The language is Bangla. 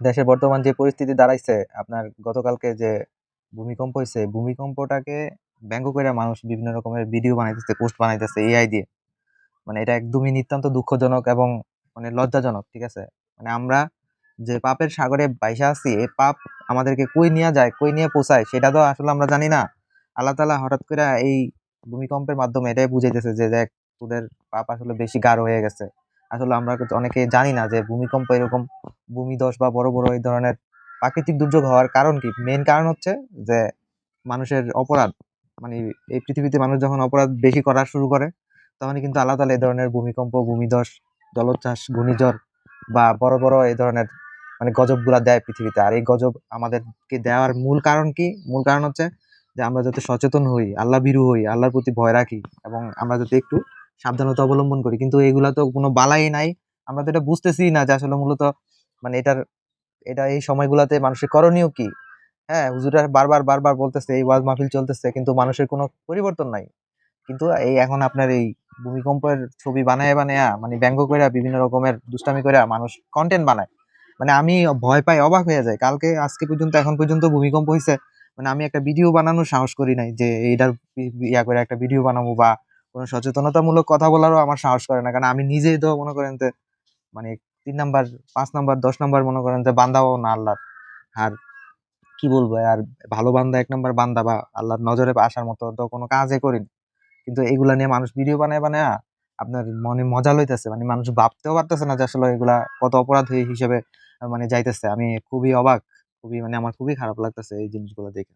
দেশের বর্তমান যে পরিস্থিতি দাঁড়াইছে, আপনার গতকালকে যে ভূমিকম্প হয়েছে ভূমিকম্পটাকে ব্যঙ্গ করে মানুষ বিভিন্ন রকমের ভিডিও বানাইতেছে, পোস্ট বানাইতেছে এআই দিয়ে। মানে এটা একদমই নিতান্ত দুঃখজনক এবং মানে লজ্জাজনক, ঠিক আছে? মানে আমরা যে পাপের সাগরে বাইসা আছি এই পাপ আমাদেরকে কই নিয়ে যায়, কই নিয়ে পৌঁছায়, সেটা তো আসলে আমরা জানি না। আল্লাহ তালা হঠাৎ করে এই ভূমিকম্পের মাধ্যমে এটাই বুঝাইতেছে যে দেখ, তোদের পাপ আসলে বেশি গাঢ় হয়ে গেছে। আসলে আমরা অনেকে জানি না যে ভূমিকম্প এরকম ভূমিধস বা বড় বড় এই ধরনের প্রাকৃতিক দুর্যোগ হওয়ার কারণ কি? মেইন কারণ হচ্ছে যে মানুষের অপরাধ মানে এই পৃথিবীতে মানুষ যখন অপরাধ বেশি করা শুরু করে, তখনই কিন্তু আল্লাহ তালা এই ধরনের ভূমিকম্প, ভূমিধস, জলোচ্ছ্বাস, ঘূর্ণিঝড় বা বড় বড় এই ধরনের মানে গজবগুলা দেয় পৃথিবীতে। আর এই গজব আমাদেরকে দেওয়ার মূল কারণ কি? মূল কারণ হচ্ছে যে আমরা যাতে সচেতন হই, আল্লাহ ভীরু হই, আল্লাহর প্রতি ভয় রাখি এবং আমরা যাতে একটু সাবধানতা অবলম্বন করি। কিন্তু এগুলা তো কোনো বালাই নাই। আমরা তো এটা বুঝতেছি না যে আসলে মূলত মানে এটার, এটা এই সময়গুলাতে মানুষের করণীয় কি? হ্যাঁ হুজুরা বারবার বারবার বলতেছে, এই ওয়াজ মাহফিল চলতেছে, কিন্তু মানুষের কোনো পরিবর্তন নাই। কিন্তু এই এখন আপনার এই ভূমিকম্পের ছবি বানায় বানায় মানে ব্যঙ্গ করে বিভিন্ন রকমের দুষ্টামি করে মানুষ কন্টেন্ট বানায়। মানে আমি ভয় পাই, অবাক হয়ে যায়। কালকে, আজকে পর্যন্ত, এখন পর্যন্ত ভূমিকম্প হয়েছে মানে আমি একটা ভিডিও বানানোর সাহস করি নাই যে এইটার ইয়া করে একটা ভিডিও বানাবো বা কোনো সচেতনতামূলক কথা বলারও আমার সাহস করে না। কারণ আমি নিজেই তো মনে করেন মানে তিন নাম্বার, পাঁচ নাম্বার, দশ নাম্বার মনে করেন যে বান্দাও না আল্লাহর। আর কি বলব, আর ভালো বান্দা এক নাম্বার বান্দা বা আল্লাহর নজরে আসার মতো তো কোনো কাজে করি না। কিন্তু এগুলা নিয়ে মানুষ ভিডিও বানায় বানায় আপনার মনে মজা লইতেছে মানে মানুষ ভাবতেও পারতেছে না যে আসলে এগুলা কত অপরাধ হিসেবে মানে যাইতেছে। আমি খুবই অবাক, খুবই মানে আমার খুবই খারাপ লাগতেছে এই জিনিসগুলো দেখে।